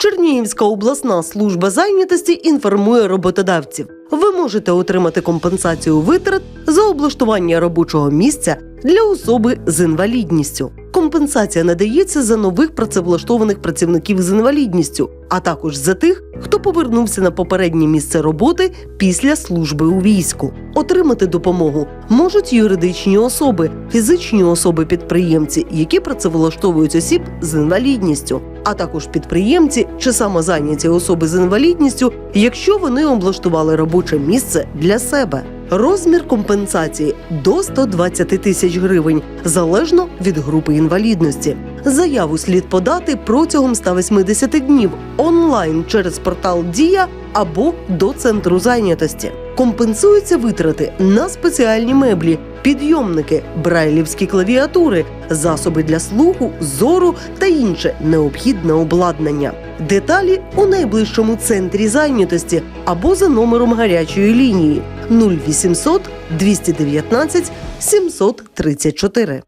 Чернігівська обласна служба зайнятості інформує роботодавців. Ви можете отримати компенсацію витрат за облаштування робочого місця для особи з інвалідністю. Компенсація надається за нових працевлаштованих працівників з інвалідністю, а також за тих, хто повернувся на попереднє місце роботи після служби у війську. Отримати допомогу можуть юридичні особи, фізичні особи-підприємці, які працевлаштовують осіб з інвалідністю, а також підприємці чи самозайняті особи з інвалідністю, якщо вони облаштували робоче місце для себе. Розмір компенсації до 120 тисяч гривень залежно від групи інвалідності. Заяву слід подати протягом 180 днів онлайн через портал Дія або до центру зайнятості. Компенсуються витрати на спеціальні меблі, підйомники, брайлівські клавіатури, засоби для слуху, зору та інше необхідне обладнання. Деталі у найближчому центрі зайнятості або за номером гарячої лінії 0800 219 734.